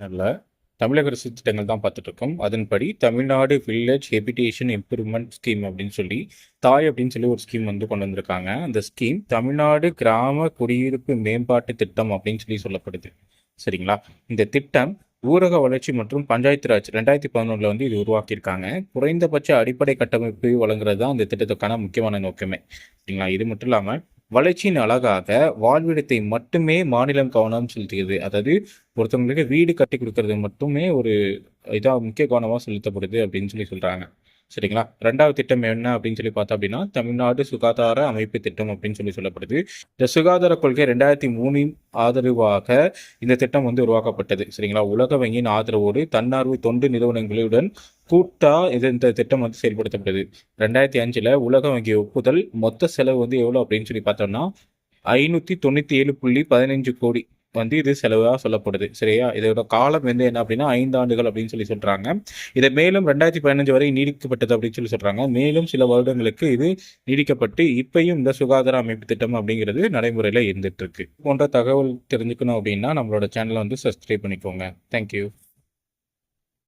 நல்ல தமிழக அரசு திட்டங்கள் தான் பார்த்துட்டு இருக்கோம் அதன்படி Tamil Nadu village habitation improvement scheme அப்படின்னு சொல்லி தாய் அப்படின்னு சொல்லி ஒரு ஸ்கீம் வந்து கொண்டு வந்திருக்காங்க. அந்த ஸ்கீம் தமிழ்நாடு கிராம குடியிருப்பு மேம்பாட்டு திட்டம் அப்படின்னு சொல்லி சொல்லப்படுது. சரிங்களா? இந்த திட்டம் ஊரக வளர்ச்சி மற்றும் பஞ்சாயத்து ராஜ் ரெண்டாயிரத்தி பதினொன்றில் வந்து இது உருவாக்கியிருக்காங்க. குறைந்தபட்ச அடிப்படை கட்டமைப்பு வழங்குறது தான் அந்த திட்டத்துக்கான முக்கியமான நோக்கமே. சரிங்களா? இது மட்டும் இல்லாமல் வளர்ச்சியின் அழகாக வாழ்விடத்தை மட்டுமே மாநிலம் கவனம் செலுத்துகிறது. அதாவது ஒருத்தவங்களுக்கு வீடு கட்டி கொடுக்கறது மட்டுமே ஒரு இதாக முக்கிய கவனமாக செலுத்தப்படுது அப்படின்னு சொல்லி சொல்கிறாங்க சரிங்களா? ரெண்டாவது திட்டம் என்ன அப்படின்னு சொல்லி பார்த்தோம் அப்படின்னா தமிழ்நாடு சுகாதார அமைப்பு திட்டம் அப்படின்னு சொல்லி சொல்லப்படுது. இந்த சுகாதார கொள்கை ரெண்டாயிரத்தி மூணின் ஆதரவாக இந்த திட்டம் வந்து உருவாக்கப்பட்டது. சரிங்களா? உலக வங்கியின் ஆதரவோடு தன்னார்வ தொண்டு நிறுவனங்களுடன் கூட்டா இது இந்த திட்டம் வந்து செயல்படுத்தப்படுது ரெண்டாயிரத்தி அஞ்சில் உலக வங்கி ஒப்புதல் மொத்த செலவு வந்து எவ்வளோ அப்படின்னு சொல்லி பார்த்தோம்னா ஐநூற்றி தொண்ணூற்றி ஏழு புள்ளி பதினஞ்சு கோடி வந்து இது செலவாக சொல்லப்படுது. சரியா? இதோட காலம் வந்து என்ன அப்படின்னா ஐந்து ஆண்டுகள் அப்படின்னு சொல்லி சொல்கிறாங்க இதை மேலும் ரெண்டாயிரத்தி பதினஞ்சு வரை நீடிக்கப்பட்டது அப்படின்னு சொல்லி சொல்கிறாங்க மேலும் சில வருடங்களுக்கு இது நீடிக்கப்பட்டு இப்பையும் இந்த சுகாதார அமைப்பு திட்டம் அப்படிங்கிறது நடைமுறையில் இருந்துட்டு இருக்கு. போன்ற தகவல் தெரிஞ்சுக்கணும் அப்படின்னா நம்மளோட சேனலை வந்து சப்ஸ்கிரைப் பண்ணிக்கோங்க. தேங்க்யூ